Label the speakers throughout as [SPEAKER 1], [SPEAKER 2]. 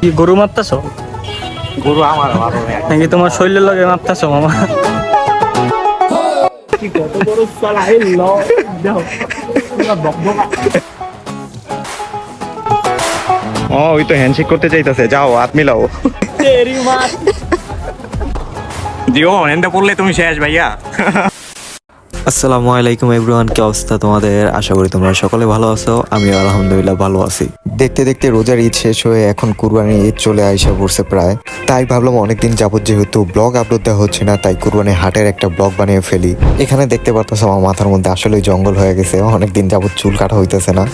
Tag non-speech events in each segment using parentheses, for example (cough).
[SPEAKER 1] কি গরু মারতাছ?
[SPEAKER 2] গরু আমার
[SPEAKER 1] নাকি তোমার শরীরের লগে মারতাছ মামা?
[SPEAKER 2] ও ওই তো হ্যান্ডশেক করতে চাইতেছে যাও হাত মিলাও। দিও এনটা পড়লে তুমি শেষ ভাইয়া।
[SPEAKER 3] আসসালামু আলাইকুম এভরিওয়ান, কি অবস্থা তোমাদের? আশা করি তোমরা সকলে ভালো আছো আমি আলহামদুলিল্লাহ ভালো আছি। দেখতে দেখতে রোজার ঈদ শেষ হয়ে এখন কুরবানি ঈদ চলে আইসা পড়ছে প্রায়। তাই ভাবলাম অনেকদিন যাবত যেহেতু ব্লগ আপলোড দেওয়া হচ্ছে না, তাই কুরবানি হাটের একটা ব্লগ বানিয়ে ফেলি। এখানে দেখতে পারতেছো আমার মাথার মধ্যে আসলেই জঙ্গল হয়ে গেছে, অনেকদিন যাবত চুল কাটা হইতেছে না।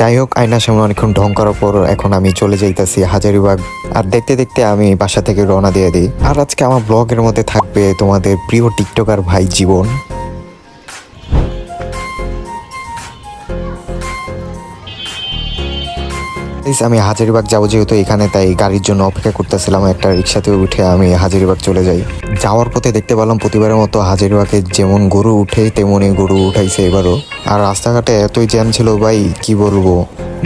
[SPEAKER 3] যাই হোক, আয়নার সামনে অনেকক্ষণ ঢং করার পর এখন আমি চলে যাইতাছি হাজারিবাগ। আর দেখতে দেখতে আমি বাসা থেকে রওনা দিয়ে দিই। আর আজকে আমার ব্লগের মধ্যে থাকবে তোমাদের প্রিয় টিকটকার ভাই জীবন। Guys, আমি হাজারিবাগ যাব যেহেতু এখানে তাই গাড়ির জন্য অপেক্ষা করতেছিলাম। একটা রিক্সাতে উঠে আমি হাজারিবাগ চলে যাই। যাওয়ার পথে দেখতে পেলাম প্রতিবারের মতো হাজারিবাগে যেমন গরু উঠে তেমনই গরু উঠাইছে এবারও। আর রাস্তাঘাটে এতই জ্যাম ছিল ভাই কি বলব?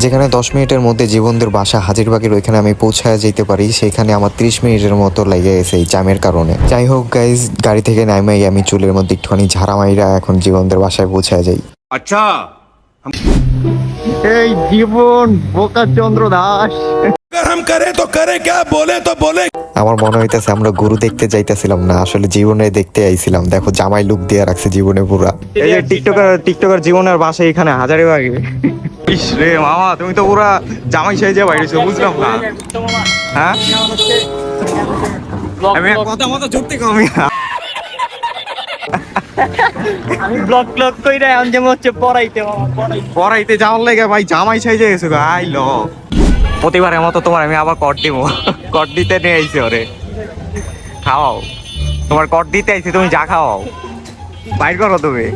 [SPEAKER 3] যেখানে দশ মিনিটের মধ্যে জীবনদের বাসা হাজিরবাগের ওইখানে আমি পৌঁছায় যেতে পারি সেখানে আমার ত্রিশ মিনিটের মতো লেগে গেছে এই জ্যামের কারণে। যাই হোক গাইজ গাড়ি থেকে নামাই আমি চুলের মধ্যে একটুখানি ঝাড়া মাইরা এখন জীবনদের বাসায় পৌঁছায় যাই।
[SPEAKER 2] আচ্ছা। এই জীবন বোকা চন্দ্র দাস।
[SPEAKER 3] আমার মনে হইতেছে আমরা দেখতে যাইতেছিলাম না আসলে জীবনে দেখতে আইছিলাম। দেখো জামাই লুক দিয়ে রাখছে জীবনে পুরা।
[SPEAKER 2] এই টিকটকার টিকটকার জীবনের বাসা এখানে হাজারে রে মামা তুমি তো পুরা জামাই সেজে বাইরেছো বুঝলাম না। হ্যাঁ? আমি কথা মতো কমি না।
[SPEAKER 1] আমি ব্লগ ব্লগ কইরা এখন যেমন হচ্ছে পড়াইতে পড়াইতে।
[SPEAKER 2] যাওয়ার লেগে ভাই জামাই সাইজে গেছো গো আই ল। প্রতিবারের মতো তোমার আমি আবার কট দিব কট দিতে নিয়ে আইছি ওরে। খাওয়াও। তোমার কট দিতে আইছি তুমি যা খাওয়াও। বাইর করো তুমি।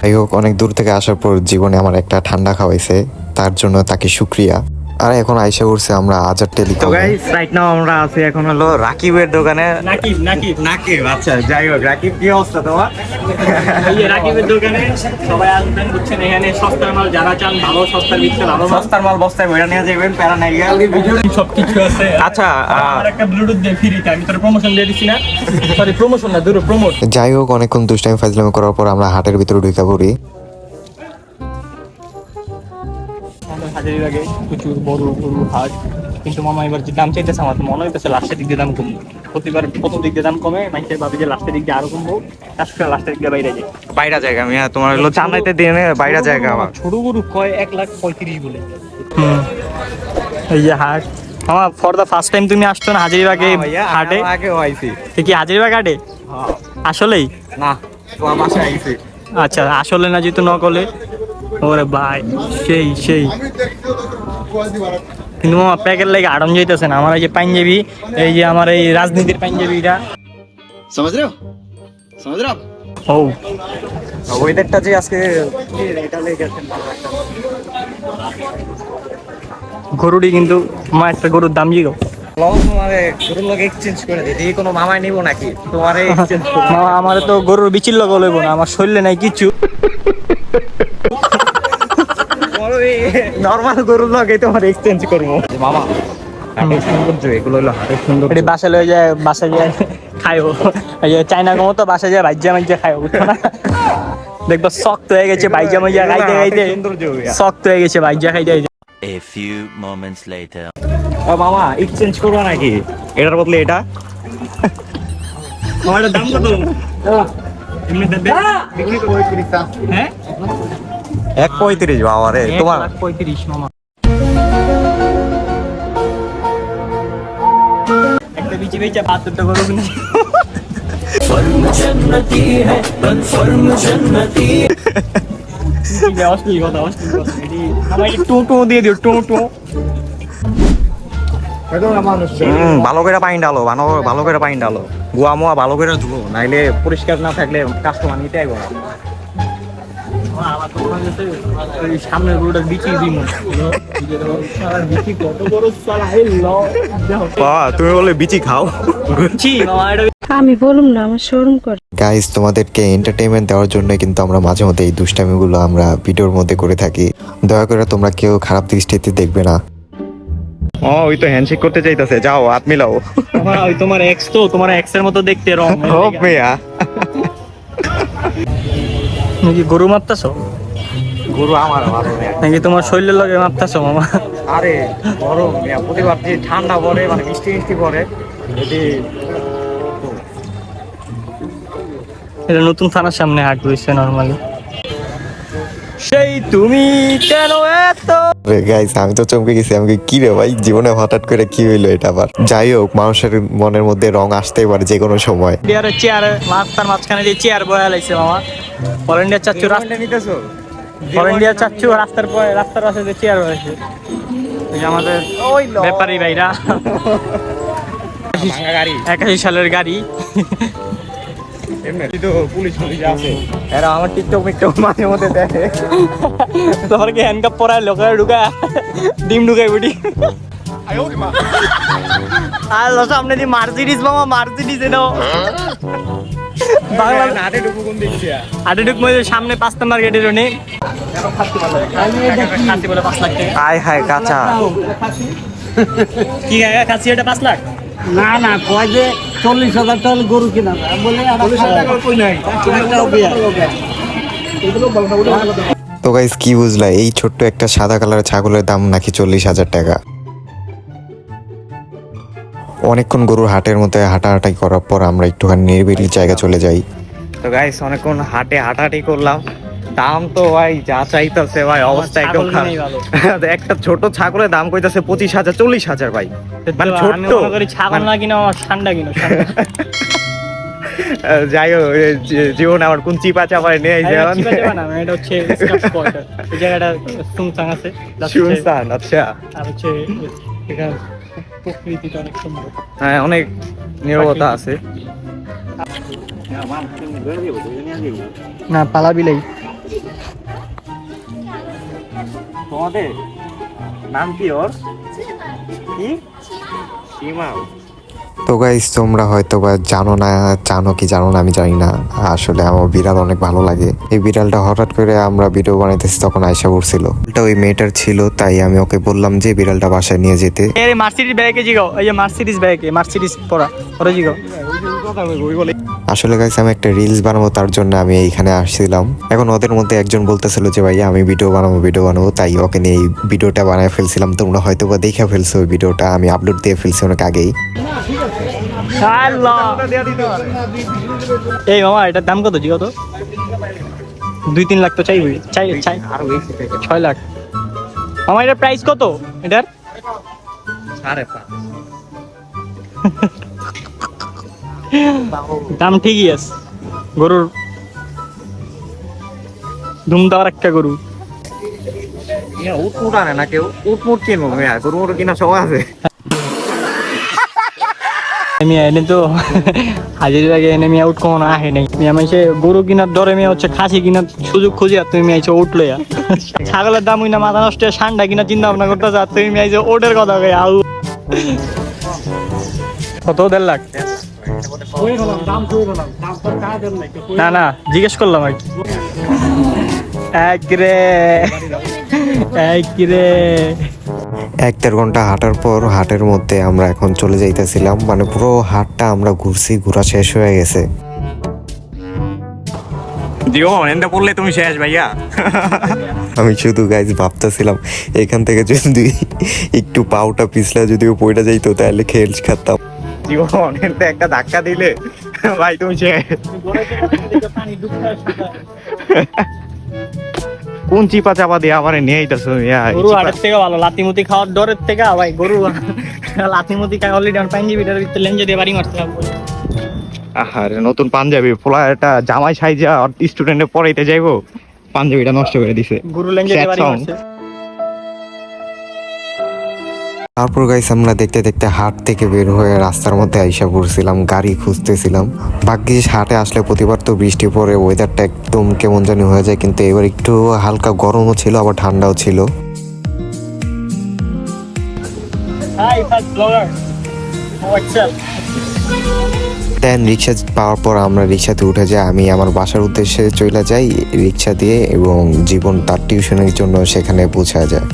[SPEAKER 3] যাই হোক অনেক দূর থেকে আসার পর জীবনে আমার একটা ঠান্ডা খাওয়াইছে। তার জন্য তাকে শুক্রিয়া। আর এখন আইসা উঠছে আমরা আজার
[SPEAKER 2] তো গাইস রাইট নাও আমরা আছি এখন হলো রাকিবের দোকানে।
[SPEAKER 1] নাকিব নাকিব।
[SPEAKER 2] নাকিব আচ্ছা যাই হোক রাকিব কি অবস্থা তোমার?
[SPEAKER 1] এই রাকিবের দোকানে সবাই আসবেন বুঝছেন এখানে সস্তার মাল যারা চান ভালো সস্তার বিচ্ছে ভালো
[SPEAKER 2] সস্তার মাল বস্তায় ভরে নিয়ে যাবেন প্যারা নাই।
[SPEAKER 1] ভিডিও সব কিছু আছে।
[SPEAKER 2] আচ্ছা
[SPEAKER 1] আর একটা ব্লুটুথ দিয়ে ফ্রিতে আমি তোর প্রমোশন দিয়ে দিছি না? সরি প্রমোশন না দূর প্রমোট
[SPEAKER 3] যাই হোক অনেকক্ষণ দুষ্টাইম ফাজলামি করার পর আমরা হাটের ভিতরে ঢুকে পড়ি।
[SPEAKER 1] হাজারি লাগে প্রচুর বড় গরু হাট। কিন্তু মামা এবার যে দাম চাইতেছে আমার মনে হইতেছে লাস্টের দিক দিয়ে দাম কমবে। প্রতিবার প্রথম দিক দিয়ে দাম কমে মানুষের ভাবে যে লাস্টের দিক দিয়ে আরও কমবো। তার সঙ্গে লাস্টের দিক দিয়ে বাইরে যায়
[SPEAKER 2] বাইরা জায়গা আমি হ্যাঁ, তোমার হলো চান্দাইতে দিয়ে নে, বাইরা জায়গা আমার।
[SPEAKER 1] ছোট গরু কয় এক লাখ পঁয়ত্রিশ বলে। এই যে হাট। আমার ফর দা ফার্স্ট টাইম তুমি আসছো না হাজারিবাগে হাটে?
[SPEAKER 2] আগে হইছি
[SPEAKER 1] এ কি হাজারিবাগ হাটে? আসলেই?
[SPEAKER 2] না তোমার বাসায় আইছি।
[SPEAKER 1] আচ্ছা আসলে না যেহেতু নকলে ওরে ভাই সেই সেই। কিন্তু মামা প্যাকের লাগে আড়ম যাইতেছে না। আমার এই যে পাঞ্জাবি এই যে আমার এই রাজনীতির পাঞ্জাবিটা।
[SPEAKER 4] সমাজ রে সমাজ রে
[SPEAKER 1] ও
[SPEAKER 2] ওয়েদারটা যে আজকে এটা লেগে গেছে
[SPEAKER 1] গরুটি কিন্তু মা একটা গরুর দাম জিগো (laughs) আমার তো গরুর বিচিল্ল গলব না। আমার শরীরে নাই কিছু।
[SPEAKER 2] নরমাল গরুর লগে তোমার এক্সচেঞ্জ করব। মামা এগুলো হলো হাটের সৌন্দর্য
[SPEAKER 1] বাসা লয়ে যায় বাসা যায় খাইও এই যে চাইনা গো তো বাসা যায় ভাজ্যা দেখবা শক্ত হয়ে গেছে ভাইজা মাইজা খাইতে খাইতে। শক্ত হয়ে গেছে ভাইজা খাইতে খাইতে।
[SPEAKER 5] A few moments later.
[SPEAKER 2] ও মামা এক্সচেঞ্জ করব নাকি? এটার বদলে এটা?
[SPEAKER 1] আমার দাম কত? এমনি দেবে হ্যাঁ?
[SPEAKER 2] এক পঁয়ত্রিশ বাবা রে তোমার?
[SPEAKER 1] পঁয়ত্রিশ মামা। একটা বিচি বেচা বাহাত্তরটা করো কিনা অশ্লীল কথা অশ্লীল কথা। আমার টু টু দিয়ে দিও টু টু।
[SPEAKER 2] ভালো করে পানি ডালো ভালো ভালো করে পানি ডালো গুয়া মুয়া ভালো করে ধুলো নাইলে পরিষ্কার না থাকলে কাস্টমার নিতে
[SPEAKER 1] সামনের কত বড় এই ল
[SPEAKER 2] বাহ, তুমি বলে বিচি। খাও
[SPEAKER 6] আমি বলুম না আমার শোরুম করে।
[SPEAKER 3] গাইস তোমাদেরকে এন্টারটেনমেন্ট দেওয়ার জন্য কিন্তু আমরা মাঝে মধ্যে এই দুষ্টামিগুলো আমরা ভিডিওর মধ্যে করে থাকি। দয়া করে তোমরা কেউ খারাপ দৃষ্টিতে দেখবে না।
[SPEAKER 2] ও ওই তো হ্যান্ডশেক করতে চাইতেছে যাও হাত মিলাও।
[SPEAKER 1] তোমার ওই তোমার এক্স তো তোমার এক্সের মতো দেখতে রং।
[SPEAKER 2] হোক মেয়া।
[SPEAKER 1] নাকি গরু মারতাছো?
[SPEAKER 2] গরু আমার ভালো
[SPEAKER 1] নাকি তোমার শরীরের লগে মারতাছো মামা?
[SPEAKER 2] আরে গরম প্রতিবার যে ঠান্ডা পড়ে মানে বৃষ্টি মিষ্টি পড়ে যদি
[SPEAKER 1] এটা নতুন থানার সামনে হাট হয়েছে নর্মালি সেই তুমি কেন এত?
[SPEAKER 3] গাইস আমি তো চমকে গেছি। আমি কি রে ভাই? জীবনে হঠাৎ করে কি হইল এটা আবার? যাই হোক মানুষের মনের মধ্যে রং আসতেই পারে যে কোনো সময়।
[SPEAKER 1] ইন্ডিয়ার চেয়ার রাস্তার মাঝখানে যে চেয়ার বয়া লাগছে মামা। অল ইন্ডিয়ার চাচ্ছু রাস্তা
[SPEAKER 2] নিতেছো?
[SPEAKER 1] অল ইন্ডিয়ার চাচ্ছু রাস্তার পরে রাস্তার পাশে যে চেয়ার আমাদের ব্যাপারী ভাইরা।
[SPEAKER 2] ভাঙা
[SPEAKER 1] একাশি সালের গাড়ি।
[SPEAKER 2] এমনি তো পুলিশ পুলিশ আছে। এরা আমার টিকটক মিকটক মাঝে মধ্যে দেখে।
[SPEAKER 1] তোমার কি হ্যান্ডকাপ পরায় লোকের ঢুকা ডিম ঢুকাই বুটি। আর সামনে দিয়ে মার্সিডিস মামা মার্সিডিস এনো বাংলা
[SPEAKER 2] হাতে ঢুকু কোন দিক
[SPEAKER 1] আটে ঢুক মধ্যে সামনে পাঁচ নাম্বার গেটের উনি খাসি বলে পাঁচ লাখ টাকা
[SPEAKER 2] হাই হাই কাঁচা।
[SPEAKER 1] কি কাকা খাসি এটা পাঁচ লাখ?
[SPEAKER 6] না না কয় যে চল্লিশ হাজার টাকা গরু কিনা।
[SPEAKER 3] তো গাইস কি বুঝলা? এই ছোট্ট একটা সাদা কালারের ছাগলের দাম নাকি চল্লিশ হাজার টাকা। অনেকক্ষণ গরুর হাটের মধ্যে হাঁটাহাঁটি করার পর আমরা একটুখানি নিরিবিলি জায়গা চলে যাই।
[SPEAKER 2] তো গাইস অনেকক্ষণ হাটে হাঁটাহাঁটি করলাম। দাম তো ভাই যা চাইতেছে ভাই অবস্থা একদম। খারাপ। (laughs) একটা ছোট ছাগলের দাম কইতাছে পঁচিশ হাজার চল্লিশ হাজার ভাই। মানে
[SPEAKER 1] করি ছাগল না কিনা আমার ঠান্ডা কিনো (laughs)
[SPEAKER 2] যাই হোক জীবনে আমার কোন চিপা চাপায় নিয়ে আইছে এখন।
[SPEAKER 1] এটা হচ্ছে (laughs) এই জায়গাটা সুনসাং আছে যাচ্ছে-
[SPEAKER 2] আচ্ছা।
[SPEAKER 1] আর হচ্ছে এটা প্রকৃতিটা অনেক সুন্দর।
[SPEAKER 2] হ্যাঁ অনেক নিরবতা আছে।
[SPEAKER 1] না পালা
[SPEAKER 2] তোমাদের? নাম কি ওর? কি? সীমা।
[SPEAKER 3] তো গাইস তোমরা হয়তো বা জানো না জানো কি জানো না আমি জানি না। আসলে আমার বিড়াল অনেক ভালো লাগে। এই বিড়ালটা হঠাৎ করে আমরা ভিডিও বানাইতেছি তখন আয়সা পড়ছিল এটা ওই মেয়েটার ছিল তাই আমি ওকে বললাম যে বিড়ালটা বাসায় নিয়ে যেতে।
[SPEAKER 1] এই মার্সিডিস ব্যাগে জিগাও। এই যে মার্সিডিস ব্যাগে মার্সিডিস পড়া ওরা জিগাও।
[SPEAKER 3] আসলে গাইস আমি একটা রিলস বানাবো তার জন্য আমি এইখানে আসছিলাম। এখন ওদের মধ্যে একজন বলতেছিল যে ভাইয়া আমি ভিডিও বানাবো ভিডিও বানাবো। তাই ওকে নিয়ে এই ভিডিওটা বানায় ফেলছিলাম। তোমরা হয়তো বা দেখে ফেলছো ওই ভিডিওটা আমি আপলোড দিয়ে ফেলছি অনেক আগেই।
[SPEAKER 1] এই মামা এটার দাম কত? জিগাও তো দুই তিন লাখ তো চাই চাই।
[SPEAKER 2] থেকে
[SPEAKER 1] ছয় লাখ। মামা এটার প্রাইস কত? এটার?
[SPEAKER 2] সাড়ে পাঁচ। (laughs)
[SPEAKER 1] দাম ঠিকই আছে। গরুর ধুম দেওয়ার একটা গরু
[SPEAKER 2] উটমুট আনে না কেউ উটমুট কিনবো মেয়া গরু কিনা সব আছে।
[SPEAKER 1] এনে তো হাজির আগে এনে মিয়া উঠ কখনো আহে নাই। মিয়া মাইসে গরু কিনার দরে মিয়া হচ্ছে খাসি কিনার সুযোগ খুঁজি আর তুমি মিয়াইছে ইয়া ছাগলের দাম না মাথা নষ্ট ষান্ডা কিনা চিন্তা ভাবনা করতেছে আর তুমি মিয়াইছে ওটের কথা কই আউ। কত দেড় লাখ? না না জিজ্ঞেস করলাম আর কি। এক রে এক রে।
[SPEAKER 3] এক দেড় ঘণ্টা হাঁটার পর হাটের মধ্যে আমরা এখন চলে যাইতেছিলাম। মানে পুরো হাটটা আমরা ঘুরছি ঘোরা শেষ হয়ে গেছে।
[SPEAKER 2] পড়লে তুমি শেষ ভাইয়া।
[SPEAKER 3] আমি শুধু গাইজ ভাবতেছিলাম এখান থেকে যদি একটু পাউটা পিছলা যদিও পয়টা যাইতো তাহলে খেল খাতাম।
[SPEAKER 2] জীবন এনতে একটা ধাক্কা দিলে ভাই তুমি শেষ কোন চিপা চাপা দিয়ে আমার নিয়ে আইতাছো
[SPEAKER 1] গরু হাটের থেকে ভালো লাতিমুতি খাওয়ার ডরের থেকে ভাই গরু লাতিমুতি খাই অলরেডি আমার ভিতরে লেঞ্জে দিয়ে বাড়ি মারতে হবে।
[SPEAKER 2] আরে নতুন পাঞ্জাবি পোলা একটা জামাই সাইজা স্টুডেন্টে পড়াইতে যাইবো পাঞ্জাবিটা নষ্ট করে দিছে।
[SPEAKER 1] গরু লেঞ্জে দিয়ে বাড়ি মারছে।
[SPEAKER 3] তারপর গাইস আমরা দেখতে দেখতে হাট থেকে বের হয়ে রাস্তার মধ্যে আইসা পড়ছিলাম গাড়ি খুঁজতেছিলাম। ভাগ্যিস হাটে আসলে প্রতিবার তো বৃষ্টি পরে ওয়েদারটা একদম কেমন জানি হয়ে যায় কিন্তু এবার একটু হালকা গরমও ছিল আবার ঠান্ডাও ছিল। দেন রিক্সা পাওয়ার পর আমরা রিক্সাতে উঠে যাই আমি আমার বাসার উদ্দেশ্যে চলে যাই রিক্সা দিয়ে এবং জীবন তার টিউশনের জন্য সেখানে পৌঁছা যায়।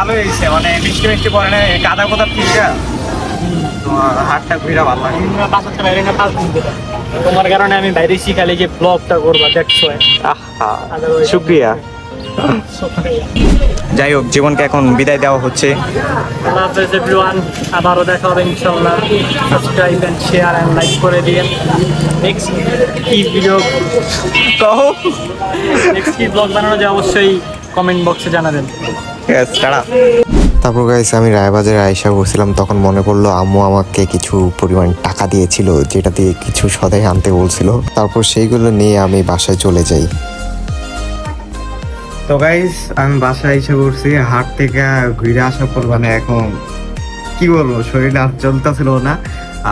[SPEAKER 2] ভালো হয়েছে। মানে বৃষ্টি মিষ্টি পড়ে না কাদা ঠিক তোমার হাতটা ঘুরে ভালো লাগে।
[SPEAKER 1] বাসাতে বাইরে না পাঁচ দিন তোমার কারণে আমি বাইরে শিখালে যে ব্লগটা করবা দেখছ?
[SPEAKER 2] আহা শুক্রিয়া। (laughs) যাই হোক জীবনকে এখন বিদায় দেওয়া হচ্ছে।
[SPEAKER 1] আবারও দেখা হবে ইনশাল্লাহ subscribe and share and like করে দিন নেক্সট কি ভিডিও
[SPEAKER 2] কহো।
[SPEAKER 1] নেক্সট কি ব্লগ বানানো যায় অবশ্যই কমেন্ট বক্সে জানাবেন।
[SPEAKER 3] তারপর গাইস আমি রায়বাজারে আয়সা করছিলাম তখন মনে পড়ল আম্মু আমাকে কিছু পরিমাণ টাকা দিয়েছিল যেটা দিয়ে কিছু সদাই আনতে বলছিল। তারপর সেইগুলো নিয়ে আমি বাসায় চলে যাই।
[SPEAKER 2] তো গাইস আমি বাসায় এসে করছি হাট থেকে ঘুরে আসার পর মানে এখন কি বলব শরীর আর চলতেছিল না।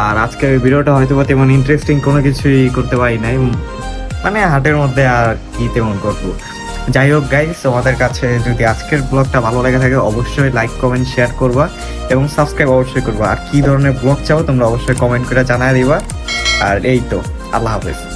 [SPEAKER 2] আর আজকে ওই ভিডিওটা হয়তো বা তেমন ইন্টারেস্টিং কোনো কিছুই করতে পারি নাই। মানে হাটের মধ্যে আর কি তেমন করব। যাই হোক গাইস তোমাদের কাছে যদি আজকের ব্লগটা ভালো লেগে থাকে, অবশ্যই লাইক কমেন্ট শেয়ার করবা এবং সাবস্ক্রাইব অবশ্যই করবা। আর কি ধরনের ব্লগ চাও তোমরা অবশ্যই কমেন্ট করে জানাই দিবা। আর এই তো, আল্লাহ হাফেজ।